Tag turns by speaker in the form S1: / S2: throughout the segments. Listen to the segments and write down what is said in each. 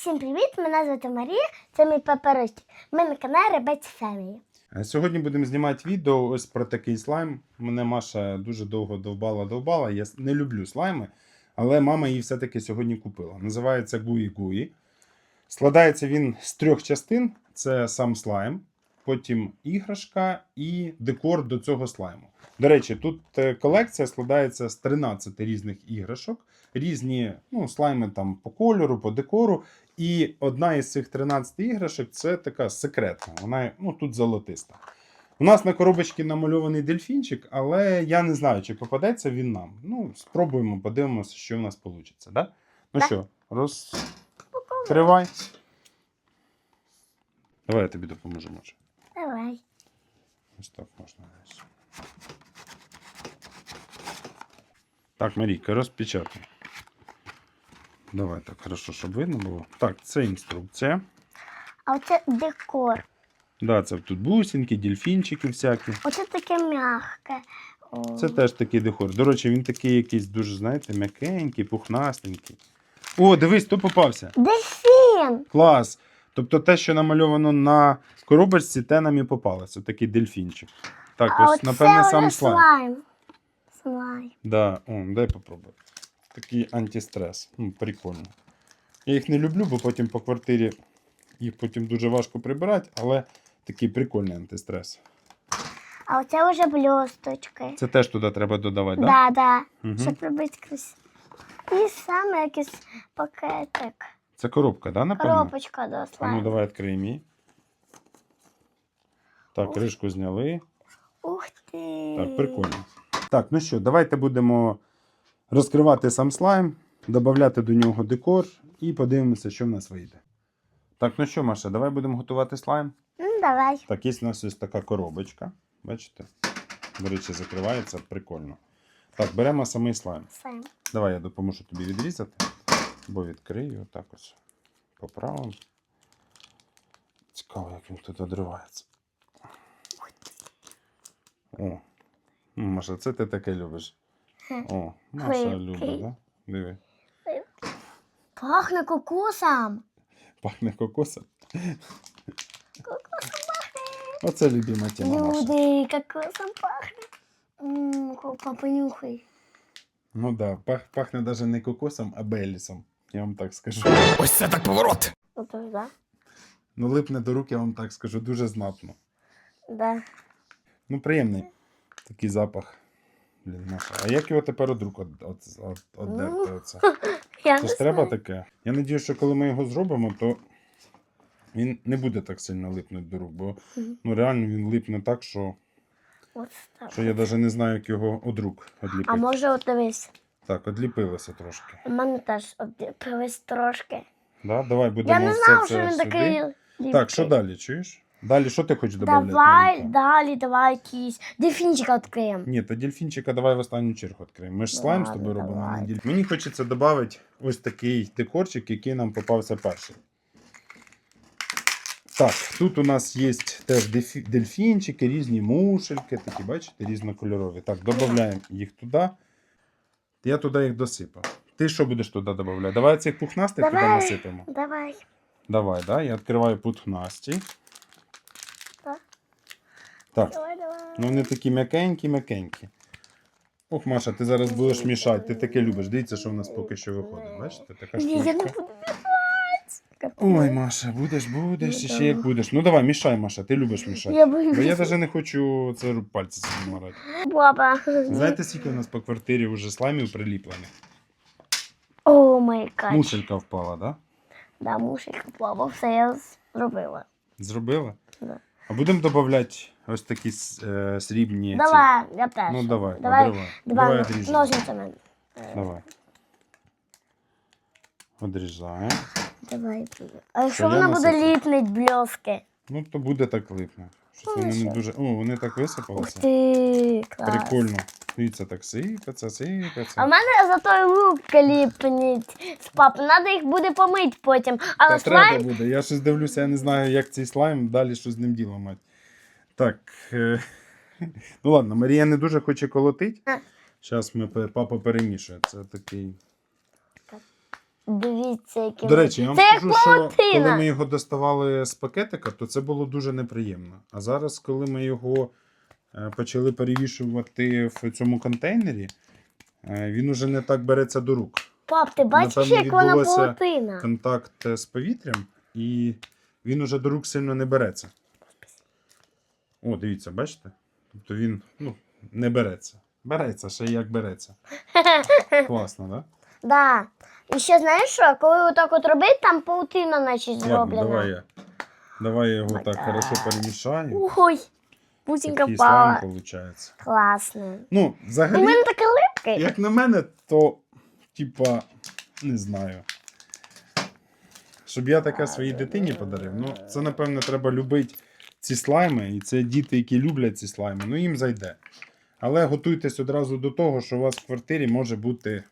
S1: Всім привіт! Мене звати Марія, це мій паперості. Ми на каналі Ребець Фемілі.
S2: Е, Сьогодні будемо знімати відео ось про такий слайм. Мене Маша дуже довго довбала-довбала. Я не люблю слайми, але мама її все-таки сьогодні купила. Називається Гуї Гуї. Складається він з трьох частин: це сам слайм, потім іграшка і декор до цього слайму. До речі, тут е, колекція складається з 13 різних іграшок, різні ну, слайми там по кольору, по декору. І одна із цих 13 іграшок це така секретна. Вона ну, тут золотиста. У нас на коробочці намальований дельфінчик, але я не знаю, чи попадеться він нам. Ну, спробуємо, подивимося, що в нас вийде. Да? Ну
S1: Да.
S2: що, розкривай. Давай я тобі допоможу, може.
S1: Давай.
S2: Ось так можна. ось. Так, Марійка, розпечатай. Давай так, хорошо, щоб видно було. Так, це інструкція.
S1: А оце декор.
S2: Да, це тут бусинки, дельфінчики всякі.
S1: Оце таке м'яке.
S2: Це теж такий декор. До речі, він такий якийсь дуже, знаєте, м'якенький, пухнастенький. О, дивись, хто попався.
S1: Дельфін!
S2: Клас. Тобто те, що намальовано на коробочці, те нам і попалося. Такий дельфінчик. Так,
S1: а
S2: ось, напевне, сам слайм.
S1: слайм. Слайм.
S2: Да, о, дай попробую. Такий антистрес. Ну, прикольно. Я їх не люблю, бо потім по квартирі їх потім дуже важко прибирати, але такий прикольний антистрес.
S1: А оце вже блісточки.
S2: Це теж туди треба додавати, так?
S1: Да, да.
S2: Мгм.
S1: Щоб робити красиво. І саме якийсь пакетик.
S2: Це коробка, да, напевно?
S1: Коробочка до
S2: А ну давай відкриємо її. Так, кришку зняли.
S1: Ух ти.
S2: Так, прикольно. Так, ну що, давайте будемо розкривати сам слайм, додати до нього декор і подивимося, що в нас вийде. Так, ну що, Маша, давай будемо готувати слайм.
S1: Ну, давай.
S2: Так, є у нас ось така коробочка. Бачите? До речі, закривається прикольно. Так, беремо самий слайм.
S1: Слайм.
S2: Давай я допоможу тобі відрізати. Бо відкрию отак ось. Поправимо. Цікаво, як він тут одривається. О. Ну, Маша, це ти таке любиш. О, Маша любить, да? Диви.
S1: Пахне кокосом.
S2: Пахне кокосом. Оце любима тема.
S1: Люди, кокосом пахне. Ммм, понюхай.
S2: Ну да, пах, пахне навіть не кокосом, а белісом. Я вам так скажу.
S3: Ось це так поворот.
S1: Ото, да?
S2: Ну, липне до рук, я вам так скажу, дуже знатно.
S1: Да.
S2: Ну, приємний такий запах. Блін. А як його тепер од рук од, од, од, оддерти? Оце?
S1: Я
S2: Це
S1: не
S2: ж треба
S1: знаю.
S2: таке. Я сподіваюся, що коли ми його зробимо, то він не буде так сильно липнути до рук, бо
S1: Мгм.
S2: ну, реально він липне так, що,
S1: От так.
S2: що я навіть не знаю, як його од рук одліпити.
S1: А може от дивись.
S2: Так, одліпилося трошки.
S1: У мене теж обдивились трошки.
S2: Да? Давай будемо
S1: Я не знала, що він такий.
S2: Так, що далі, чуєш? Далі що ти хочеш додати?
S1: Давай, далі, давай якийсь дельфінчика відкриємо.
S2: Ні, то дельфінчика давай в останню чергу відкриємо. Ми ж слайм з
S1: Ладно,
S2: тобою робимо. а не
S1: давай.
S2: дельфін. Мені хочеться додати ось такий декорчик, який нам попався перший. Так, тут у нас є теж дефі- дельфінчики, різні мушельки, такі, бачите, різнокольорові. Так, додаємо їх туди. Я туди їх досипав. Ти що будеш туди додавати? Давай цих пухнастих туди
S1: Давай.
S2: насипемо.
S1: Давай.
S2: Давай, да? я відкриваю пухнасті.
S1: Так.
S2: Так,
S1: Давай, давай.
S2: Ну, вони такі м'якенькі, м'якенькі. Ох, Маша, ти зараз будеш мішати. Ти таке любиш. Дивіться, що в нас поки що виходить. Бачите? Така штучка. Ой, Маша, будеш, будеш,
S1: Ну,
S2: і ще як будеш. Ну давай, мішай, Маша, ти любиш мішати.
S1: Я
S2: Бо я навіть не хочу це пальці собі.
S1: Баба.
S2: Знаєте, скільки у нас по квартирі вже слаймів приліплених?
S1: О, май кач.
S2: Мушелька впала, да?
S1: Да, мушелька плава, все я зробила.
S2: Зробила?
S1: Да.
S2: А будемо додавати ось такі е, срібні. ці.
S1: Давай, я перша.
S2: Ну давай,
S1: давай,
S2: одривай.
S1: давай,
S2: Давай
S1: ножницями.
S2: Давай. Одрізаємо.
S1: Давай. А якщо
S2: Що,
S1: вона буде ліпнуть бльоски?
S2: Ну, то буде так. Щось
S1: Ну,
S2: вони не
S1: що?
S2: дуже. О, вони так
S1: Ух
S2: висипалися.
S1: ти, клас.
S2: Прикольно. Дивіться, так сипеться,
S1: А в
S2: сипеться.
S1: мене за той лук ліпнуть з папи. Надо їх буде помити потім. Але
S2: Та треба буде. Я щось дивлюся, я не знаю, як цей слайм далі що з ним діло мати. Так. е, Ну ладно, Марія не дуже хоче колотить. Зараз ми пе- папа перемішує. Це такий.
S1: Дивіться, який.
S2: До речі, я вам
S1: Це як
S2: скажу, що коли ми його доставали з пакетика, то це було дуже неприємно. А зараз, коли ми його е, почали перевішувати в цьому контейнері, е, він уже не так береться до рук.
S1: Пап, ти бачиш,
S2: Напевно,
S1: як вона паутина?
S2: Контакт е, з повітрям, і він уже до рук сильно не береться. О, дивіться, бачите? Тобто він ну, не береться. Береться, ще як береться. Класно, так? Да?
S1: Да. І ще знаєш що, коли отак от робить, там паутина наче зроблена.
S2: давай я. Давай я його так хорошо перемішаю.
S1: Ой, бусинка впала.
S2: виходить.
S1: Класно.
S2: Ну,
S1: У мене таке липке.
S2: як на мене, то, типа, не знаю. Щоб я таке своїй дитині подарив, ну, це, напевно, треба любити ці слайми. І це діти, які люблять ці слайми, ну їм зайде. Але готуйтесь одразу до того, що у вас в квартирі може бути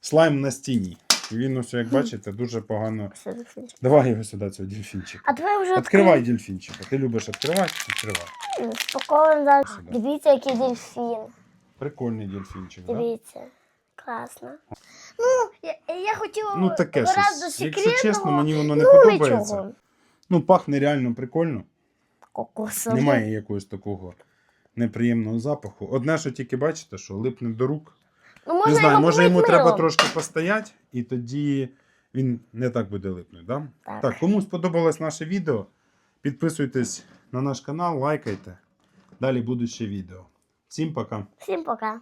S2: слайм на стіні. Він, ось, як бачите, дуже погано.
S1: Дельфінчик.
S2: Давай його сюди, цього дельфінчика.
S1: А давай вже
S2: Відкривай дельфінчика. Ти любиш відкривати? Відкривай.
S1: Спокійно.
S2: Сюди.
S1: Дивіться, який дельфін.
S2: Прикольний дельфінчик, так? Да?
S1: Дивіться. Класно. Ну, я, я хотіла
S2: Ну таке щось. Якщо
S1: секретного.
S2: чесно, мені воно не
S1: ну,
S2: подобається.
S1: нічого.
S2: Ну, пахне реально прикольно.
S1: Кокосове.
S2: Немає якогось такого неприємного запаху. Одне, що тільки бачите, що липне до рук.
S1: Ну, можна
S2: не знаю,
S1: його
S2: може йому треба трошки постояти, і тоді він не так буде липнути. Да?
S1: Так.
S2: Так, кому сподобалось наше відео, підписуйтесь на наш канал, лайкайте. Далі будуть ще відео. Всім пока.
S1: Всім пока.